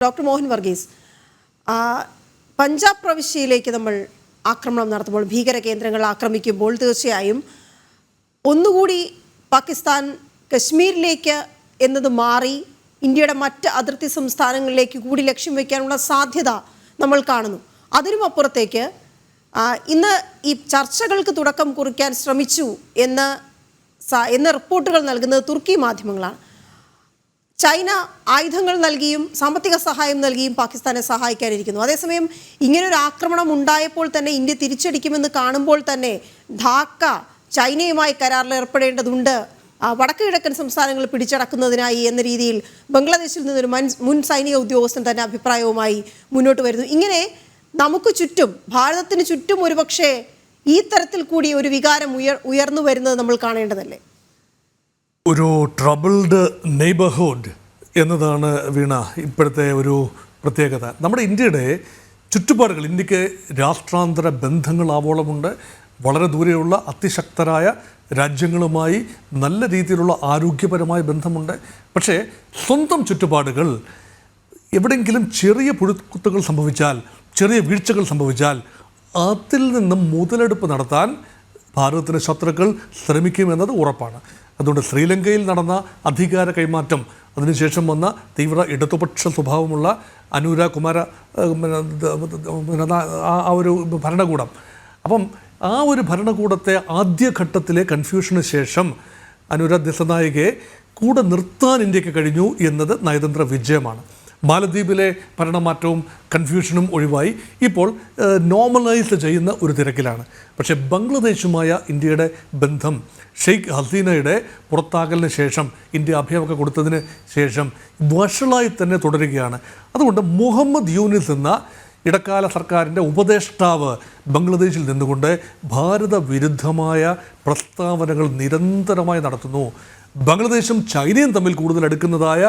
Doctor Mohan Varghese Punjab പ്രവിശ്യയിലേക്ക് നമ്മൾ ആക്രമണം നടത്തുമ്പോൾ ഭീകര കേന്ദ്രങ്ങൾ ആക്രമിക്കുമ്പോൾ തീർച്ചയായും ഒന്നുകൂടി പാകിസ്ഥാൻ കശ്മീരിലേക്ക് എന്നത് മാറി ഇന്ത്യയുടെ മറ്റ് അതിർത്തി സംസ്ഥാനങ്ങളിലേക്ക് കൂടി ലക്ഷ്യം വയ്ക്കാനുള്ള സാധ്യത നമ്മൾ കാണുന്നു. അതിനും അപ്പുറത്തേക്ക് ഇന്ന് ഈ ചർച്ചകൾക്ക് തുടക്കം കുറിക്കാൻ ശ്രമിച്ചു എന്ന എന്ന് റിപ്പോർട്ടുകൾ നൽകുന്നത് തുർക്കി മാധ്യമങ്ങളാണ്. ചൈന ആയുധങ്ങൾ നൽകിയും സാമ്പത്തിക സഹായം നൽകിയും പാകിസ്ഥാനെ സഹായിക്കാനിരിക്കുന്നു. അതേസമയം ഇങ്ങനൊരു ആക്രമണം ഉണ്ടായപ്പോൾ തന്നെ ഇന്ത്യ തിരിച്ചടിക്കുമെന്ന് കാണുമ്പോൾ തന്നെ ധാക്ക ചൈനയുമായി കരാറിൽ ഏർപ്പെടേണ്ടതുണ്ട്. വടക്ക് കിഴക്കൻ സംസ്ഥാനങ്ങൾ പിടിച്ചടക്കുന്നതിനായി എന്ന രീതിയിൽ ബംഗ്ലാദേശിൽ നിന്നൊരു മൻ മുൻ സൈനിക ഉദ്യോഗസ്ഥൻ തന്നെ അഭിപ്രായവുമായി മുന്നോട്ട് വരുന്നു. ഇങ്ങനെ നമുക്ക് ചുറ്റും ഭാരതത്തിന് ചുറ്റും ഒരുപക്ഷെ ഈ തരത്തിൽ കൂടി ഒരു വികാരം ഉയർ ഉയർന്നു വരുന്നത് നമ്മൾ കാണേണ്ടതല്ലേ? ഒരു ട്രബിൾഡ് നെയ്ബർഹുഡ് എന്നതാണ് വീണ ഇപ്പോഴത്തെ ഒരു പ്രത്യേകത. നമ്മുടെ ഇന്ത്യയുടെ ചുറ്റുപാടുകൾ ഇന്ത്യയ്ക്ക് രാഷ്ട്രാന്തര ബന്ധങ്ങൾ ആവോളമുണ്ട് വളരെ ദൂരെയുള്ള അതിശക്തരായ രാജ്യങ്ങളുമായി നല്ല രീതിയിലുള്ള ആരോഗ്യപരമായ ബന്ധമുണ്ട്. പക്ഷേ സ്വന്തം ചുറ്റുപാടുകൾ എവിടെയെങ്കിലും ചെറിയ പുഴുക്കുത്തുകൾ സംഭവിച്ചാൽ ചെറിയ വീഴ്ചകൾ സംഭവിച്ചാൽ അതിൽ നിന്നും മുതലെടുപ്പ് നടത്താൻ ഭാരതത്തിന്റെ ശത്രുക്കൾ ശ്രമിക്കുമെന്നത് ഉറപ്പാണ്. അതുകൊണ്ട് ശ്രീലങ്കയിൽ നടന്ന അധികാര കൈമാറ്റം അതിനുശേഷം വന്ന തീവ്ര ഇടതുപക്ഷ സ്വഭാവമുള്ള അനുര കുമാര ആ ഒരു ഭരണകൂടം. അപ്പം ആ ഒരു ഭരണകൂടത്തെ ആദ്യഘട്ടത്തിലെ കൺഫ്യൂഷന് ശേഷം അനുര ദിസനായികയെ കൂടെ നിർത്താൻ ഇന്ത്യയ്ക്ക് കഴിഞ്ഞു എന്നത് നയതന്ത്ര വിജയമാണ്. മാലദ്വീപിലെ ഭരണമാറ്റവും കൺഫ്യൂഷനും ഒഴിവായി. ഇപ്പോൾ നോർമലൈസ് ചെയ്യുന്ന ഒരു തിരക്കിലാണ്. പക്ഷേ ബംഗ്ലാദേശുമായ ഇന്ത്യയുടെ ബന്ധം ഷെയ്ഖ് ഹസീനയുടെ പുറത്താകലിന് ശേഷം ഇന്ത്യ അഭയമൊക്കെ കൊടുത്തതിന് ശേഷം വഷളായി തന്നെ തുടരുകയാണ്. അതുകൊണ്ട് മുഹമ്മദ് യൂനിസ് എന്ന ഇടക്കാല സർക്കാരിന്റെ ഉപദേഷ്ടാവ് ബംഗ്ലാദേശിൽ നിന്നുകൊണ്ട് ഭാരത വിരുദ്ധമായ പ്രസ്താവനകൾ നിരന്തരമായി നടത്തുന്നു. ബംഗ്ലാദേശും ചൈനയും തമ്മിൽ കൂടുതൽ അടുക്കുന്നതായ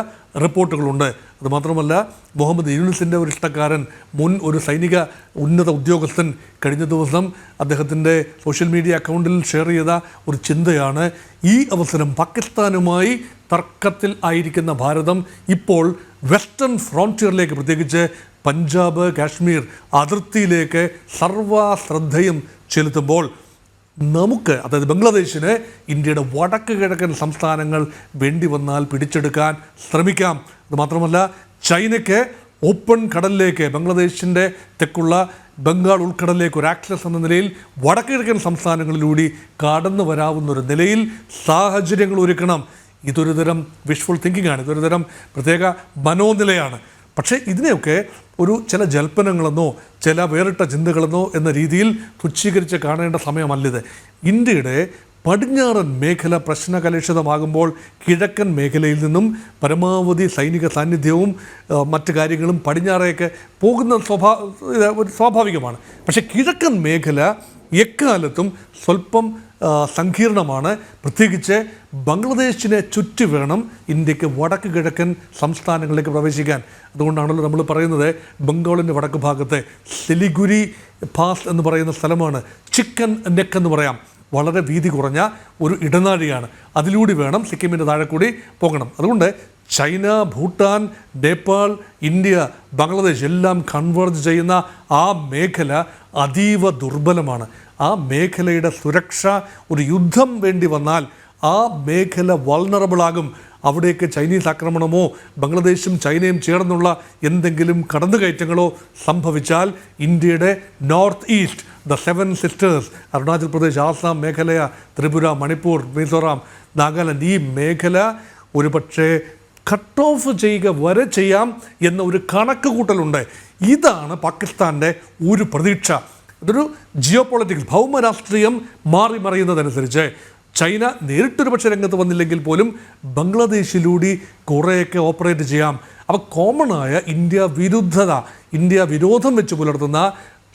റിപ്പോർട്ടുകളുണ്ട്. അതുമാത്രമല്ല മുഹമ്മദ് യൂനിസിന്റെ ഒരു ഇഷ്ടക്കാരൻ മുൻ ഒരു സൈനിക ഉന്നത ഉദ്യോഗസ്ഥൻ കഴിഞ്ഞ ദിവസം അദ്ദേഹത്തിന്റെ സോഷ്യൽ മീഡിയ അക്കൗണ്ടിൽ ഷെയർ ചെയ്ത ഒരു ചിന്തയാണ് ഈ അവസരം പാകിസ്ഥാനുമായി തർക്കത്തിൽ ആയിരിക്കുന്ന ഭാരതം ഇപ്പോൾ വെസ്റ്റേൺ ഫ്രോണ്ടിയറിലേക്ക് പ്രത്യേകിച്ച് പഞ്ചാബ് കാശ്മീർ അതിർത്തിയിലേക്ക് സർവ ശ്രദ്ധയും ചെലുത്തുമ്പോൾ നമുക്ക് അതായത് ബംഗ്ലാദേശിന് ഇന്ത്യയുടെ വടക്ക് കിഴക്കൻ സംസ്ഥാനങ്ങൾ വേണ്ടി വന്നാൽ പിടിച്ചെടുക്കാൻ ശ്രമിക്കാം. അത് മാത്രമല്ല ചൈനയ്ക്ക് ഓപ്പൺ കടലിലേക്ക് ബംഗ്ലാദേശിന്റെ തെക്കുള്ള ബംഗാൾ ഉൾക്കടലിലേക്ക് ഒരു ആക്സസ് എന്ന നിലയിൽ വടക്ക് കിഴക്കൻ സംസ്ഥാനങ്ങളിലൂടെ കടന്നു വരാവുന്ന ഒരു നിലയിൽ സാഹചര്യങ്ങൾ ഒരുക്കണം. ഇതൊരു തരം വിഷ്വൽ തിങ്കിങ് ആണ്. ഇതൊരു തരം പ്രത്യേക മനോനിലയാണ്. പക്ഷേ ഇതിനെയൊക്കെ ഒരു ചില ജൽപ്പനങ്ങളെന്നോ ചില വേറിട്ട ചിന്തകളെന്നോ എന്ന രീതിയിൽ തുച്ഛീകരിച്ച് കാണേണ്ട സമയമല്ലിത് ഇന്ത്യയുടെ പടിഞ്ഞാറൻ മേഖല പ്രശ്നകലുഷിതമാകുമ്പോൾ കിഴക്കൻ മേഖലയിൽ നിന്നും പരമാവധി സൈനിക സാന്നിധ്യവും മറ്റു കാര്യങ്ങളും പടിഞ്ഞാറേക്ക് പോകുന്ന സ്വഭാവ സ്വാഭാവികമാണ്. പക്ഷേ കിഴക്കൻ മേഖല എക്കാലത്തും സ്വല്പം സങ്കീർണമാണ്. പ്രത്യേകിച്ച് ബംഗ്ലാദേശിനെ ചുറ്റി വേണം ഇന്ത്യയ്ക്ക് വടക്ക് കിഴക്കൻ സംസ്ഥാനങ്ങളിലേക്ക് പ്രവേശിക്കാൻ. അതുകൊണ്ടാണല്ലോ നമ്മൾ പറയുന്നത് ബംഗാളിന്റെ വടക്ക് ഭാഗത്തെ സിലിഗുരി പാസ് എന്ന് പറയുന്ന സ്ഥലമാണ്. ചിക്കൻ നെക്ക് എന്ന് പറയാം. വളരെ വീതി കുറഞ്ഞ ഒരു ഇടനാഴിയാണ്. അതിലൂടെ വേണം സിക്കിമിന്റെ താഴെ കൂടി പോകണം. അതുകൊണ്ട് ചൈന ഭൂട്ടാൻ നേപ്പാൾ ഇന്ത്യ ബംഗ്ലാദേശ് എല്ലാം കൺവേർജ് ചെയ്യുന്ന ആ മേഖല അതീവ ദുർബലമാണ്. ആ മേഖലയുടെ സുരക്ഷ ഒരു യുദ്ധം വേണ്ടി വന്നാൽ ആ മേഖല വൾണറബിളാകും അവിടേക്ക് ചൈനീസ് ആക്രമണമോ ബംഗ്ലാദേശും ചൈനയും ചേർന്നുള്ള എന്തെങ്കിലും കടന്നുകയറ്റങ്ങളോ സംഭവിച്ചാൽ ഇന്ത്യയുടെ north east the seven sisters Arunachal Pradesh Assam Meghalaya Tripura Manipur Mizoram Nagaland ഈ മേഖല ഒരുപക്ഷെ കട്ട് ഓഫ് ചെയ്യുക വരെ ചെയ്യാം എന്ന ഒരു കണക്ക് കൂട്ടലുണ്ട് ഇതാണ് പാകിസ്ഥാന്റെ ഒരു പ്രതീക്ഷ. ഇതൊരു ജിയോ പൊളിറ്റിക്സ് ഭൗമരാഷ്ട്രീയം മാറി മറിയുന്നതനുസരിച്ച് ചൈന നേരിട്ടൊരു പക്ഷേ രംഗത്ത് വന്നില്ലെങ്കിൽ പോലും ബംഗ്ലാദേശിലൂടെ കുറേയൊക്കെ ഓപ്പറേറ്റ് ചെയ്യാം. അപ്പോൾ കോമണായ ഇന്ത്യ വിരുദ്ധത ഇന്ത്യ വിരോധം വെച്ച് പുലർത്തുന്ന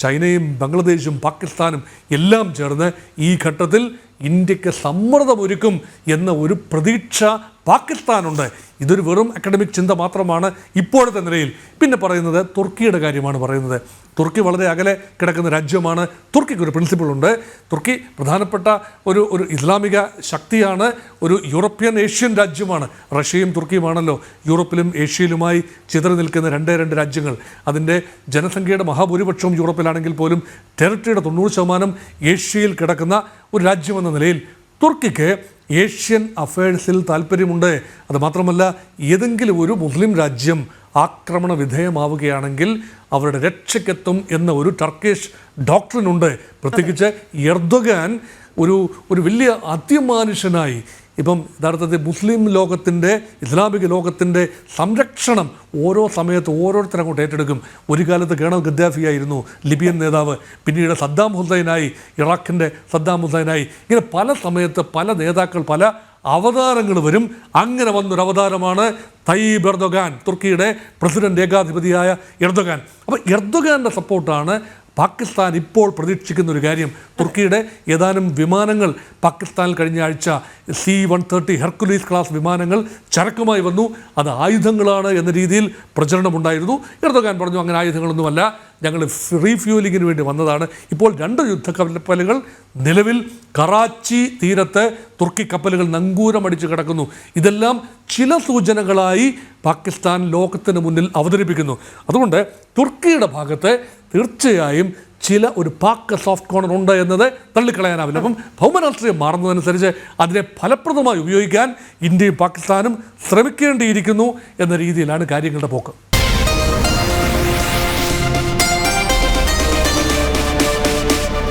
ചൈനയും ബംഗ്ലാദേശും പാകിസ്ഥാനും എല്ലാം ചേർന്ന് ഈ ഘട്ടത്തിൽ ഇന്ത്യയ്ക്ക് സമ്മർദ്ദമൊരുക്കും എന്ന ഒരു പ്രതീക്ഷ പാകിസ്ഥാനുണ്ട്. ഇതൊരു വെറും അക്കാഡമിക് ചിന്ത മാത്രമാണ് ഇപ്പോഴത്തെ നിലയിൽ. പിന്നെ പറയുന്നത് തുർക്കിയുടെ കാര്യമാണ് പറയുന്നത്. തുർക്കി വളരെ അകലെ കിടക്കുന്ന രാജ്യമാണ്. തുർക്കിക്ക് ഒരു പ്രിൻസിപ്പിൾ ഉണ്ട്. തുർക്കി പ്രധാനപ്പെട്ട ഒരു ഒരു ഇസ്ലാമിക ശക്തിയാണ്. ഒരു യൂറോപ്യൻ ഏഷ്യൻ രാജ്യമാണ്. റഷ്യയും തുർക്കിയുമാണല്ലോ. യൂറോപ്പിലും ഏഷ്യയിലുമായി ചിതറി നിൽക്കുന്ന രണ്ടേ രണ്ട് രാജ്യങ്ങൾ. അതിന്റെ ജനസംഖ്യയുടെ മഹാഭൂരിപക്ഷവും യൂറോപ്പിലാണെങ്കിൽ പോലും ടെറിട്ടറിയുടെ തൊണ്ണൂറ് ശതമാനം ഏഷ്യയിൽ കിടക്കുന്ന ഒരു രാജ്യമെന്ന നിലയിൽ തുർക്കിക്ക് ഏഷ്യൻ അഫയേഴ്സിൽ താല്പര്യമുണ്ട് അതുമാത്രമല്ല ഏതെങ്കിലും ഒരു മുസ്ലിം രാജ്യം ആക്രമണ വിധേയമാവുകയാണെങ്കിൽ അവരുടെ രക്ഷയ്ക്കെത്തും എന്ന ഒരു ടർക്കിഷ് ഡോക്ടറിനുണ്ട് പ്രത്യേകിച്ച് എർദോഗാൻ ഒരു ഒരു വലിയ അതിമാനുഷനായി ഇപ്പം യഥാർത്ഥത്തിൽ മുസ്ലിം ലോകത്തിന്റെ ഇസ്ലാമിക ലോകത്തിന്റെ സംരക്ഷണം ഓരോ സമയത്ത് ഓരോരുത്തരും അങ്ങോട്ട് ഏറ്റെടുക്കും. ഒരു കാലത്ത് കേണൽ ഗദ്ദാഫിയായിരുന്നു ലിബിയൻ നേതാവ് പിന്നീട് സദ്ദാം ഹുസൈനായി ഇറാഖിന്റെ സദ്ദാം ഹുസൈനായി. ഇങ്ങനെ പല സമയത്ത് പല നേതാക്കൾ പല അവതാരങ്ങൾ വരും. അങ്ങനെ വന്നൊരു അവതാരമാണ് തയ്യബ് എർദോഗാൻ തുർക്കിയുടെ പ്രസിഡന്റ് ഏകാധിപതിയായ എർദോഗാൻ. അപ്പോൾ എർദോഗാന്റെ സപ്പോർട്ടാണ് പാകിസ്ഥാൻ ഇപ്പോൾ പ്രതീക്ഷിക്കുന്ന ഒരു കാര്യം. തുർക്കിയുടെ ഏതാനും വിമാനങ്ങൾ പാകിസ്ഥാനിൽ കഴിഞ്ഞ ആഴ്ച C one thirty Hercules class വിമാനങ്ങൾ ചരക്കുമായി വന്നു. അത് ആയുധങ്ങളാണ് എന്ന രീതിയിൽ പ്രചരണമുണ്ടായിരുന്നു. എർദോഗാൻ പറഞ്ഞു അങ്ങനെ ആയുധങ്ങളൊന്നുമല്ല. ഞങ്ങൾ റീഫ്യൂലിങ്ങിന് വേണ്ടി വന്നതാണ്. ഇപ്പോൾ രണ്ട് യുദ്ധ കപ്പലുകൾ നിലവിൽ കറാച്ചി തീരത്ത് തുർക്കി കപ്പലുകൾ നങ്കൂരമടിച്ച് കിടക്കുന്നു. ഇതെല്ലാം ചില സൂചനകളായി പാകിസ്ഥാൻ ലോകത്തിന് മുന്നിൽ അവതരിപ്പിക്കുന്നു. അതുകൊണ്ട് തുർക്കിയുടെ ഭാഗത്ത് തീർച്ചയായും ചില ഒരു പാക്ക് സോഫ്റ്റ് കോർണർ ഉണ്ട് എന്നത് തള്ളിക്കളയാനാവില്ല. അപ്പം ഭൗമരാഷ്ട്രീയം മാറുന്നതനുസരിച്ച് അതിനെ ഫലപ്രദമായി ഉപയോഗിക്കാൻ ഇന്ത്യയും പാകിസ്ഥാനും ശ്രമിക്കേണ്ടിയിരിക്കുന്നു എന്ന രീതിയിലാണ് കാര്യങ്ങളുടെ പോക്ക്.